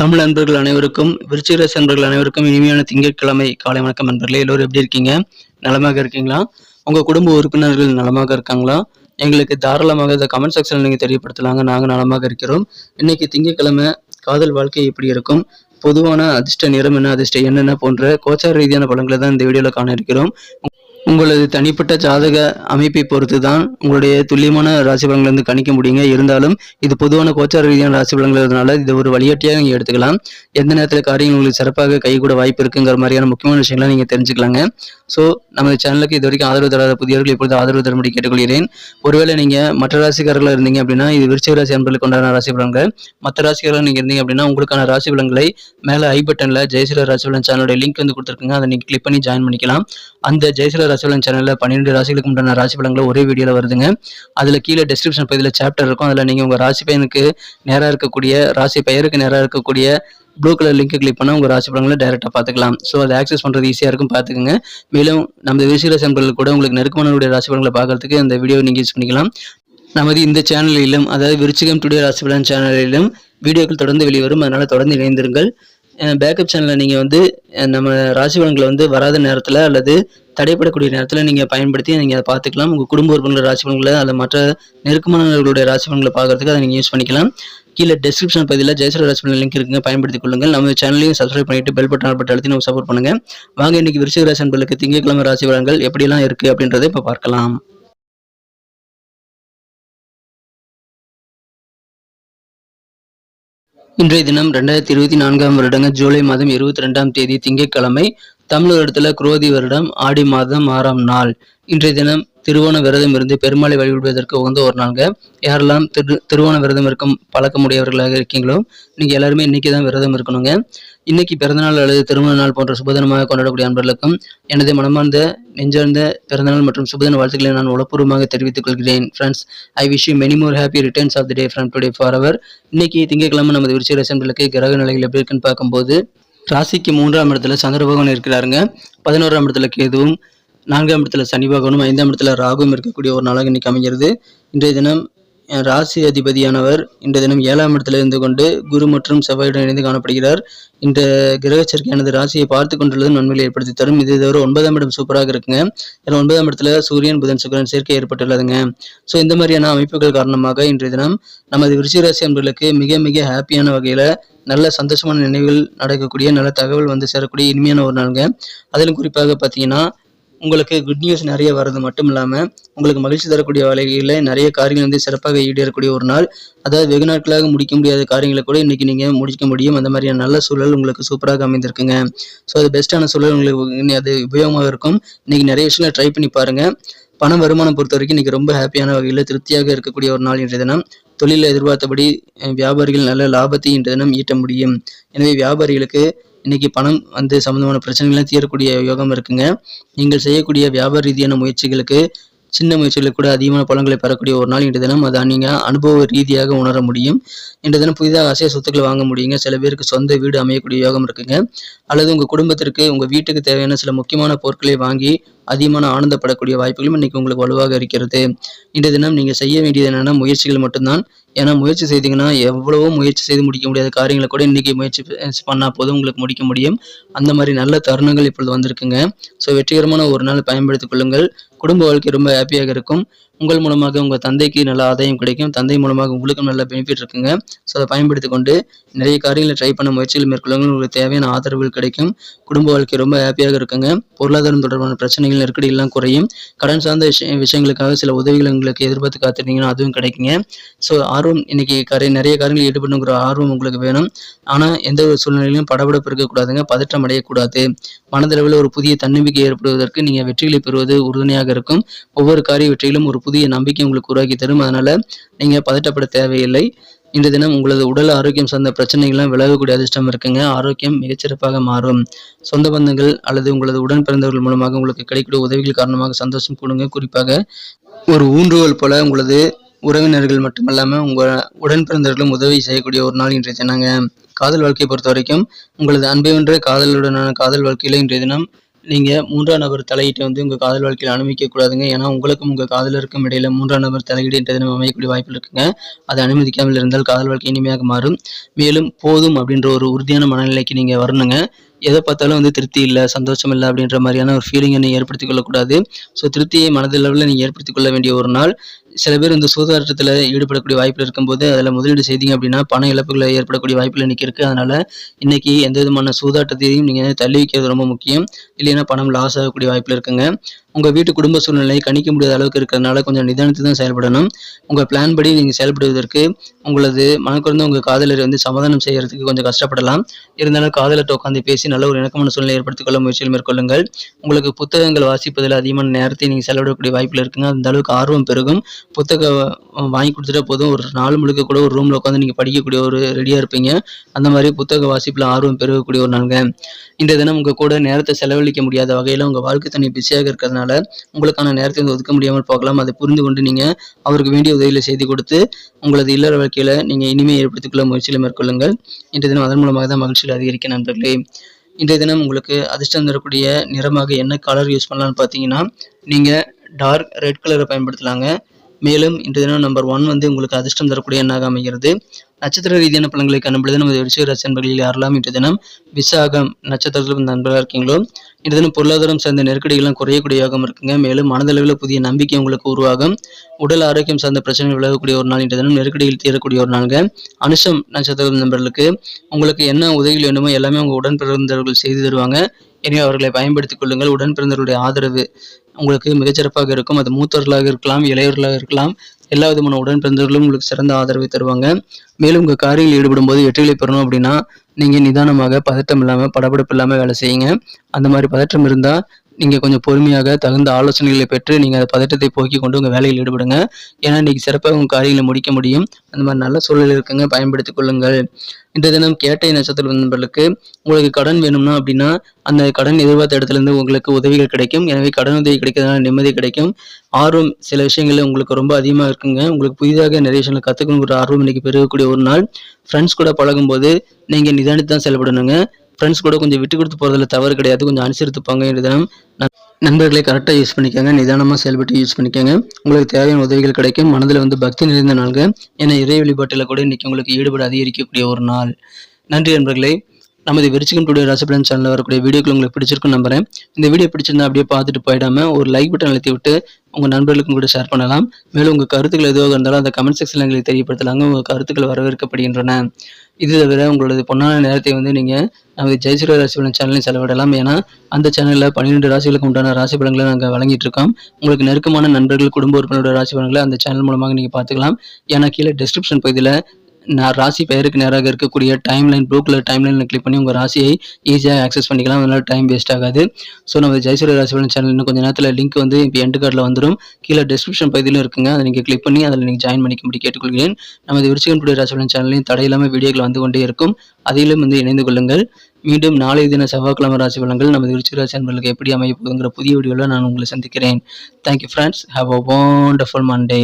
தமிழ் அன்பர்கள் அனைவருக்கும் விருச்சிகராசி அன்பர்கள் அனைவருக்கும் இனிமையான திங்கட்கிழமை காலை வணக்கம் நண்பர்களே எல்லோரும் எப்படி இருக்கீங்க? நலமாக இருக்கீங்களா? உங்கள் குடும்ப உறுப்பினர்கள் நலமாக இருக்காங்களா? எங்களுக்கு தாராளமாக இந்த கமெண்ட் செக்ஷனில் நீங்கள் தெரியப்படுத்தலாங்க. நாங்கள் நலமாக இருக்கிறோம். இன்னைக்கு திங்கட்கிழமை காதல் வாழ்க்கை எப்படி இருக்கும்? பொதுவான அதிர்ஷ்ட நிறம் என்ன அதிர்ஷ்ட என்னென்ன போன்ற கோச்சார ரீதியான பலன்களை தான் இந்த வீடியோவில் காண இருக்கிறோம். உங்களது தனிப்பட்ட ஜாதக அமைப்பை பொறுத்து தான் உங்களுடைய துல்லியமான ராசி பலன்களை வந்து கணிக்க முடியுங்க. இருந்தாலும் இது பொதுவான கோச்சார ரீதியான ராசி பலன்கிறதுனால இது ஒரு வழிகாட்டியாக நீங்கள் எடுத்துக்கலாம். எந்த நேரத்தில் காரியங்கள் உங்களுக்கு சிறப்பாக கை கூட வாய்ப்பு இருக்குங்கிற மாதிரியான முக்கியமான விஷயங்களை நீங்கள் தெரிஞ்சுக்கலாங்க. ஸோ நமது சேனலுக்கு இது வரைக்கும் ஆதரவு தராத புதியவர்கள் இப்பொழுது ஆதரவு தரும்படி கேட்டுக்கொள்கிறேன். ஒருவேளை நீங்கள் மற்ற ராசிக்காரர்களாக இருந்தீங்க அப்படின்னா இது விருச்சிக ராசி அன்பர்களுக்கு உண்டான ராசி பலன்கள் மற்ற ராசிக்காரர்கள் நீங்கள் இருந்தீங்க அப்படின்னா உங்களுக்கான ராசி பலன்களை மேலே ஐ பட்டனில் ஜெயசில ராசி பலன் சேனலோட லிங்க் வந்து கொடுத்துருக்குங்க. அதை நீங்கள் கிளிக் பண்ணி ஜாயின் பண்ணிக்கலாம். அந்த ஜெயசில ராசிபலன் சேனலில் பன்னிரெண்டு ராசிகளுக்கு உண்டான ராசி பலன்களை ஒரே வீடியோவில் வருதுங்க. அதில் கீழே டிஸ்கிரிப்ஷன் பகுதியில் சாப்டர் இருக்கும். அதில் நீங்கள் உங்கள் ராசி பையனுக்கு நேராக இருக்கக்கூடிய ராசி பெயருக்கு நேராக இருக்கக்கூடிய ப்ளூ கலர் லிங்க் கிளிக் பண்ணால் உங்கள் ராசி பலன்களை டைரெக்டாக பார்த்துக்கலாம். ஸோ அதை ஆக்சஸ் பண்ணுறது ஈஸியாக இருக்கும். பார்த்துக்குங்க. மேலும் நம்ம விசிற ராசி கூட உங்களுக்கு நெருக்கமானவருடைய ராசி படங்களை பார்க்கறதுக்கு இந்த வீடியோ நீங்கள் யூஸ் பண்ணிக்கலாம். நமது இந்த சேனலிலும் அதாவது விருச்சிகம் டுடே ராசி பலன் சேனலிலும் வீடியோக்கள் தொடர்ந்து வெளிவரும். அதனால் தொடர்ந்து இணைந்திருங்கள். பேக்கப் சேனலில் நீங்கள் வந்து நம்ம ராசி பலன்களை வந்து வராத நேரத்தில் அல்லது தடைப்படக்கூடிய நேரத்தில் நீங்கள் பயன்படுத்தி நீங்கள் அதை பார்த்துக்கலாம். உங்கள் குடும்ப உறுப்பினர் ராசி பலன்களை மற்ற நெருக்கமானவர்களுடைய ராசி பலன்களை அதை நீங்கள் யூஸ் பண்ணிக்கலாம். கீழே டிஸ்கிரிப்ஷன் பகுதியில் ஜெயசர ராசி லிங்க் இருக்குங்க. பயன்படுத்திக் கொள்ளுங்கள். நம்ம சேனலையும் சப்ஸ்கிரைப் பண்ணிட்டு பெல் பட்டன் பட்டு அழுத்தி நம்ம சப்போர்ட் பண்ணுங்க. வாங்க இன்னைக்கு விருச்சிக ராசி அன்பர்களுக்கு திங்கட்கிழமை ராசி பலன்கள் எப்படிலாம் இருக்கு அப்படின்றத இப்போ பார்க்கலாம். இன்றைய தினம் ரெண்டாயிரத்தி இருபத்தி நான்காம் வருடங்க. ஜூலை மாதம் இருபத்தி ரெண்டாம் தேதி திங்கட்கிழமை. தமிழர் வருடத்தில் குரோதி வருடம் ஆடி மாதம் ஆறாம் நாள். இன்றைய தினம் திருவோண விரதம் இருந்து பெருமாளை வழிபடுவதற்கு உகந்த ஒரு நாள்ங்க. யாரெல்லாம் திரு திருவோண விரதம் இருக்கும் பழக்கமுடையவர்களாக இருக்கீங்களோ நீங்கள் எல்லாருமே இன்னைக்கு தான் விரதம் இருக்கணுங்க. இன்னைக்கு பிறந்தநாள் அல்லது திருமண நாள் போன்ற சுபதினமாக கொண்டாடக்கூடிய அன்பர்களுக்கும் எனது மனமார்ந்த நெஞ்சார்ந்த பிறந்தநாள் மற்றும் சுபதின வாழ்த்துக்களை நான் உளப்பூர்வமாக தெரிவித்துக் கொள்கிறேன். Friends I wish you many more happy returns of the day from today for our இன்னைக்கு திங்கட்கிழமை நமது விருச்சிக ரசன்களுக்கு கிரக நிலைகள் எப்படி இருக்குன்னு பார்க்கும்போது ராசிக்கு மூன்றாம் இடத்துல சந்திர பகவான் இருக்கிறாருங்க. பதினோராம் இடத்துல கேதுவும் நான்காம் இடத்துல சனி பகவானும் ஐந்தாம் இடத்துல ராகுவும் இருக்கக்கூடிய ஒரு நாளாக இன்னைக்கு அமைகிறது இன்றைய தினம் ராசி அதிபதியானவர் இன்றைய தினம் ஏழாம் இடத்தில் இருந்து கொண்டு குரு மற்றும் செவ்வாயுடன் இணைந்து காணப்படுகிறார். இந்த கிரக சேர்க்கையானது ராசியை பார்த்து கொண்டுள்ளது நன்மைகளை ஏற்படுத்தி தரும். இது தவிர ஒன்பதாம் இடம் சூப்பராக இருக்குங்க. இதில் ஒன்பதாம் இடத்துல சூரியன் புதன் சுக்கரன் சேர்க்கை ஏற்பட்டுள்ளதுங்க. ஸோ இந்த மாதிரியான அமைப்புகள் காரணமாக இன்றைய தினம் நமது விருச்சிக ராசி அன்பர்களுக்கு மிக மிக ஹாப்பியான வகையில் நல்ல சந்தோஷமான நினைவுகள் நடக்கக்கூடிய நல்ல தகவல் வந்து சேரக்கூடிய இனிமையான ஒரு நாளுங்க. அதிலும் குறிப்பாக பார்த்தீங்கன்னா உங்களுக்கு குட் நியூஸ் நிறைய வர்றது மட்டும் இல்லாமல் உங்களுக்கு மகிழ்ச்சி தரக்கூடிய வகையில் நிறைய காரியங்கள் வந்து சிறப்பாக ஈடேறக்கூடிய ஒரு நாள். அதாவது வெகு நாட்களாக முடிக்க முடியாத காரியங்களை கூட இன்றைக்கி நீங்கள் முடிக்க முடியும். அந்த மாதிரியான நல்ல சூழல் உங்களுக்கு சூப்பராக அமைந்திருக்குங்க. ஸோ அது பெஸ்ட்டான சூழல் உங்களுக்கு அது உபயோகமாக இருக்கும். இன்றைக்கி நிறைய விஷயங்களை ட்ரை பண்ணி பாருங்கள் பண வருமானம் பொறுத்த வரைக்கும் இன்றைக்கி ரொம்ப ஹாப்பியான வகையில் திருப்தியாக இருக்கக்கூடிய ஒரு நாள் இன்றைய தினம். தொழிலில் எதிர்பார்த்தபடி வியாபாரிகள் நல்ல லாபத்தை இன்றைய தினம் ஈட்ட முடியும். எனவே வியாபாரிகளுக்கு இன்னைக்கு பணம் வந்து சம்பந்தமான பிரச்சனைகள்லாம் தீரக்கூடிய யோகம் இருக்குங்க. நீங்கள் செய்யக்கூடிய வியாபார ரீதியான முயற்சிகளுக்கு சின்ன முயற்சியில் கூட அதிகமான பழங்களை பெறக்கூடிய ஒரு நாள் இன்று தினம். அதை நீங்கள் அனுபவ ரீதியாக உணர முடியும். இன்று தினம் புதிதாக அசைய சொத்துக்கள் வாங்க முடியுங்க. சில பேருக்கு சொந்த வீடு அமையக்கூடிய யோகம் இருக்குங்க. அல்லது உங்கள் குடும்பத்திற்கு உங்கள் வீட்டுக்கு தேவையான சில முக்கியமான பொருட்களை வாங்கி அதிகமான ஆனந்தப்படக்கூடிய வாய்ப்புகளும் இன்னைக்கு உங்களுக்கு வலுவாக இருக்கிறது. இன்றைய தினம் நீங்கள் செய்ய வேண்டியது என்னென்னா முயற்சிகள் மட்டும்தான். ஏன்னா முயற்சி செய்தீங்கன்னா எவ்வளவோ முயற்சி செய்து முடிக்க முடியாத காரியங்களை கூட இன்றைக்கி முயற்சி பண்ணால் போதும் உங்களுக்கு முடிக்க முடியும். அந்த மாதிரி நல்ல தருணங்கள் இப்பொழுது வந்திருக்குங்க. ஸோ வெற்றிகரமான ஒரு நாள் பயன்படுத்திக் கொள்ளுங்கள். குடும்ப வாழ்க்கை ரொம்ப ஹாப்பியாக இருக்கும். உங்கள் மூலமாக உங்கள் தந்தைக்கு நல்ல ஆதாயம் கிடைக்கும். தந்தை மூலமாக உங்களுக்கும் நல்ல பெனிஃபிட் இருக்குங்க. ஸோ அதை பயன்படுத்தி கொண்டு நிறைய காரியங்களை ட்ரை பண்ண முயற்சிகள் மேற்கொள்ளுங்கள். உங்களுக்கு தேவையான ஆதரவுகள் கிடைக்கும். குடும்ப வாழ்க்கை ரொம்ப ஹாப்பியாக இருக்குங்க. பொருளாதாரம் தொடர்பான பிரச்சனைகள் நெருக்கடிகள்லாம் குறையும். கடன் சார்ந்த விஷய விஷயங்களுக்காக சில உதவிகள் உங்களுக்கு எதிர்பார்த்து காத்திருந்தீங்கன்னா அதுவும் கிடைக்குங்க. ஸோ ஆர்வம் இன்னைக்கு கரை நிறைய காரியங்கள் ஈடுபடணுங்கிற ஆர்வம் உங்களுக்கு வேணும். ஆனால் எந்த ஒரு சூழ்நிலையிலும் படபடப்பு இருக்கக்கூடாதுங்க. பதற்றம் அடையக்கூடாது. மனதளவில் ஒரு புதிய தன்னம்பிக்கை ஏற்படுவதற்கு நீங்கள் வெற்றிகளை பெறுவது உறுதுணையாக இருக்கும். ஒவ்வொரு காரிய வெற்றியிலும் ஒரு புதிய நம்பிக்கை உங்களுக்கு உருவாக்கி தரும். அதனால நீங்கள் பதட்டப்பட தேவையில்லை. இந்த தினம் உங்களது உடல் ஆரோக்கியம் சார்ந்த பிரச்சனைகள்லாம் விலகக்கூடிய அதிர்ஷ்டம் இருக்குங்க. ஆரோக்கியம் மிகச்சிறப்பாக மாறும். சொந்த பந்தங்கள் அல்லது உங்களது உடன் பிறந்தவர்கள் மூலமாக உங்களுக்கு கிடைக்கக்கூடிய உதவிகள் காரணமாக சந்தோஷம் கூடுங்க. குறிப்பாக ஒரு ஊன்றுகோல் போல உங்களது உறவினர்கள் மட்டுமல்லாமல் உங்கள் உடன் பிறந்தவர்களும் உதவி செய்யக்கூடிய ஒரு நாள் இன்றைய தினங்க. காதல் வாழ்க்கையை பொறுத்த வரைக்கும் உங்களது அன்பை வென்ற காதலுடனான காதல் வாழ்க்கையில் இன்றைய தினம் நீங்கள் மூன்றாம் நபர் தலையீட்டை வந்து உங்கள் காதல் வாழ்க்கையில் அனுமதிக்கக்கூடாதுங்க ஏன்னா உங்களுக்கும் உங்கள் காதலருக்கும் இடையில மூன்றாம் நபர் தலையீடு நம்ம அமையக்கூடிய வாய்ப்பு இருக்குங்க. அதை அனுமதிக்காமல் இருந்தால் காதல் வாழ்க்கை இனிமையாக மாறும். மேலும் போதும் அப்படின்ற ஒரு உறுதியான மனநிலைக்கு நீங்கள் வரணுங்க. எதை பார்த்தாலும் வந்து திருப்தி இல்லை சந்தோஷம் இல்லை அப்படின்ற மாதிரியான ஒரு ஃபீலிங்கை நீங்கள் ஏற்படுத்திக் கொள்ளக்கூடாது ஸோ திருப்தியை மனதளவில் நீங்கள் ஏற்படுத்திக் கொள்ள வேண்டிய ஒரு நாள். சில பேர் இந்த சூதாட்டத்தில் ஈடுபடக்கூடிய வாய்ப்பில் இருக்கும்போது அதில் முதலீடு செய்தீங்க அப்படின்னா பண இழப்புகளை ஏற்படக்கூடிய வாய்ப்பில் இன்றைக்கி இருக்குது அதனால் இன்றைக்கி எந்த விதமான சூதாட்டத்தையும் நீங்கள் தள்ளி வைக்கிறது ரொம்ப முக்கியம். இல்லைன்னா பணம் லாஸ் ஆகக்கூடிய வாய்ப்பில் இருக்குங்க. உங்கள் வீட்டு குடும்ப சூழ்நிலையை கணிக்க முடியாத அளவுக்கு இருக்கிறதுனால கொஞ்சம் நிதானத்து தான் செயல்படணும். உங்கள் பிளான் படி நீங்கள் செயல்படுவதற்கு உங்களது மனக்குறந்த உங்கள் காதலரை வந்து சமாதானம் செய்கிறதுக்கு கொஞ்சம் கஷ்டப்படலாம். இருந்தாலும் காதலர்கிட்ட உட்காந்து பேசி நல்ல ஒரு இணக்கமான சூழ்நிலை ஏற்படுத்திக் கொள்ள முயற்சியில் மேற்கொள்ளுங்கள். உங்களுக்கு புத்தகங்கள் வாசிப்பதில் அதிகமான நேரத்தை நீங்கள் செலவிடக்கூடிய வாய்ப்பில் இருக்குங்க. அந்த அளவுக்கு ஆர்வம் பெருகும். புத்தகம் வாங்கி கொடுத்துட்டா போதும். ஒரு நாள் முழுக்க கூட ஒரு ரூமில் உட்காந்து நீங்கள் படிக்கக்கூடிய ஒரு ரெடியாக இருப்பீங்க. அந்த மாதிரி புத்தக வாசிப்பில் ஆர்வம் பெருகக்கூடிய ஒரு நாளுங்க. இந்த தினம் உங்கள் கூட நேரத்தை செலவழிக்க முடியாத வகையில் உங்கள் வாழ்க்கை தனி பிஸியாக இருக்கிறதுனால உங்களுக்கான நேரத்தை வந்து ஒதுக்க முடியாமல் போகலாம். அதை புரிந்து கொண்டு நீங்கள் அவருக்கு வேண்டிய உதவிகளை செய்து கொடுத்து உங்களது இல்லற வாழ்க்கையில் நீங்கள் இனிமே ஏற்படுத்திக்கொள்ள கொள்ள மேற்கொள்ளுங்கள். இன்றைய தினம் அதன் மூலமாக தான் மகிழ்ச்சியில் அதிகரிக்க நண்பர்களே. இன்றைய தினம் உங்களுக்கு அதிர்ஷ்டம் தரக்கூடிய நிறமாக என்ன கலர் யூஸ் பண்ணலாம்னு பார்த்தீங்கன்னா நீங்கள் டார்க் ரெட் கலரை பயன்படுத்தலாங்க. மேலும் இன்றைய தினம் நம்பர் ஒன் வந்து உங்களுக்கு அதிர்ஷ்டம் தரக்கூடிய எண்ணாக அமைகிறது. நட்சத்திர ரீதியான பலன்களை காணும்பொழுது நமது ரிஷிகராசி நண்பர்களில் யாரெல்லாம் இன்று தினம் விசாகம் நட்சத்திரத்தில் நண்பர்களாக இருக்கீங்களோ இன்று தினம் பொருளாதாரம் சார்ந்த நெருக்கடிகள்லாம் குறையக்கூடிய இருக்குங்க. மேலும் மனதளவில் புதிய நம்பிக்கை உங்களுக்கு உருவாகும். உடல் ஆரோக்கியம் சார்ந்த பிரச்சனை விலகக்கூடிய ஒரு நாள் இன்று தினம். நெருக்கடியில் தீரக்கூடிய ஒரு நாளுங்க. அனுஷம் நட்சத்திர நண்பர்களுக்கு உங்களுக்கு என்ன உதவிகள் வேண்டுமோ எல்லாமே உங்கள் உடன் பிறந்தவர்கள் செய்து தருவாங்க. எனவே அவர்களை பயன்படுத்திக் கொள்ளுங்கள். உடன்பிறந்தவர்களுடைய ஆதரவு உங்களுக்கு மிகச்சிறப்பாக இருக்கும். அது மூத்தவர்களாக இருக்கலாம் இளையவர்களாக இருக்கலாம். எல்லா விதமான உடன் பிறந்தவர்களும் உங்களுக்கு சிறந்த ஆதரவை தருவாங்க. மேலும் உங்கள் காரியில் ஈடுபடும் போது வெற்றிகளை பெறணும் அப்படின்னா நீங்கள் நிதானமாக பதட்டம் இல்லாமல் படபடப்பு இல்லாமல் வேலை செய்யுங்க. அந்த மாதிரி பதற்றம் இருந்தால் நீங்கள் கொஞ்சம் பொறுமையாக தகுந்த ஆலோசனைகளை பெற்று நீங்கள் அந்த பதட்டத்தை போக்கி கொண்டு உங்கள் வேலையில் ஈடுபடுங்க. ஏன்னா இன்றைக்கி சிறப்பாக உங்கள் காரியங்களை முடிக்க முடியும். அந்த மாதிரி நல்ல சூழல் இருக்குங்க. பயன்படுத்திக் கொள்ளுங்கள். இன்றைய தினம் கேட்டை நட்சத்திர நண்பர்களுக்கு உங்களுக்கு கடன் வேணும்னா அப்படின்னா அந்த கடன் எதிர்பார்த்த இடத்துலேருந்து உங்களுக்கு உதவிகள் கிடைக்கும். எனவே கடன் உதவி கிடைக்கிறதுனால நிம்மதி கிடைக்கும். ஆர்வம் சில விஷயங்களில் உங்களுக்கு ரொம்ப அதிகமாக இருக்குங்க. உங்களுக்கு புதிதாக நிறைய விஷயங்களை கற்றுக்கணுங்கிற ஆர்வம் இன்னைக்கு பெருகக்கூடிய ஒரு நாள். ஃப்ரெண்ட்ஸ் கூட பழகும்போது நீங்கள் நிதானித்து தான் செயல்படணுங்க. ஃப்ரெண்ட்ஸ் கூட கொஞ்சம் விட்டு கொடுத்து போகிறதுல தவறு கிடையாது. கொஞ்சம் அனுசரித்துப்பாங்க பங்கு தினம் நண்பர்களை கரெக்டாக யூஸ் பண்ணிக்கோங்க. நிதானமாக செயல்பட்டு யூஸ் பண்ணிக்கோங்க. உங்களுக்கு தேவையான உதவிகள் கிடைக்கும். மனதில் வந்து பக்தி நிறைந்த நாள்கள். ஏன்னா இறை வழிபாட்டில் கூட இன்னைக்கு உங்களுக்கு ஈடுபாடு அதிகரிக்கக்கூடிய ஒரு நாள். நன்றி நண்பர்களே. நமது விருச்சிகம் டுடே ராசிபலன் சேனலில் வரக்கூடிய வீடியோக்கள் உங்களுக்கு பிடிச்சிருக்கும் நம்புறேன். இந்த வீடியோ பிடிச்சிருந்தா அப்படியே பார்த்துட்டு போயிடாம ஒரு லைக் பட்டன் அழுத்தி விட்டு உங்கள் நண்பர்களுக்கும் கூட ஷேர் பண்ணலாம். மேலும் உங்கள் கருத்துக்கள் எதுவாக இருந்தாலும் அந்த கமெண்ட் செக்ஷனில் எங்களுக்கு தெரியப்படுத்தலாங்க. உங்கள் கருத்துக்கள் வரவேற்கப்படுகின்றன. இது தவிர உங்களது பொன்னான நேரத்தை வந்து நீங்கள் நமது ஜெயசூரிய ராசிபலன் சேனலையும் செலவிடலாம். ஏன்னா அந்த சேனலில் பன்னிரெண்டு ராசிகளுக்கு உண்டான ராசி பலன்களை நாங்கள் வழங்கிட்டு இருக்கோம். உங்களுக்கு நெருக்கமான நண்பர்கள் குடும்ப உறுப்பினரோட ராசி பலன்களை அந்த சேனல் மூலமாக நீங்கள் பார்த்துக்கலாம். ஏன்னா கீழே டிஸ்கிரிப்ஷன் பகுதியில் ராசி பெயருக்கு நேராக இருக்கக்கூடிய time line blue colour time லைனில் கிளிக் பண்ணி உங்கள் ராசியை ஈஸியாக ஆக்சஸ் பண்ணிக்கலாம். அதனால் டைம் வேஸ்ட் ஆகாது. ஸோ நம்ம ஜெயசூரிய ராசிபலன் சேனல் இன்னும் கொஞ்சம் நேரத்தில் லிங்க் வந்து இப்போ எண்டு கார்டில் வந்துடும் கீழே டிஸ்கிரிப்ஷன் பகுதியிலும் இருக்குங்க. அதை நீங்கள் கிளிக் பண்ணி அதில் நீங்கள் ஜாயின் பண்ணிக்கும்படி கேட்டுக்கொள்கிறேன். நமது விருச்சிகன்புடைய ராசி பலன் சேனலையும் தடையில்லாமல் வீடியோக்கள் வந்து கொண்டே இருக்கும். அதிலும் வந்து இணைந்து கொள்ளுங்கள். மீண்டும் நாளைய தின செவ்வாய்க்கிழமை ராசி பலன்கள் நமது விருச்சிக ராசி நண்பர்களுக்கு எப்படி அமைய புதிய வீடியோவில் நான் உங்களை சந்திக்கிறேன். Thank you friends have a wonderful Monday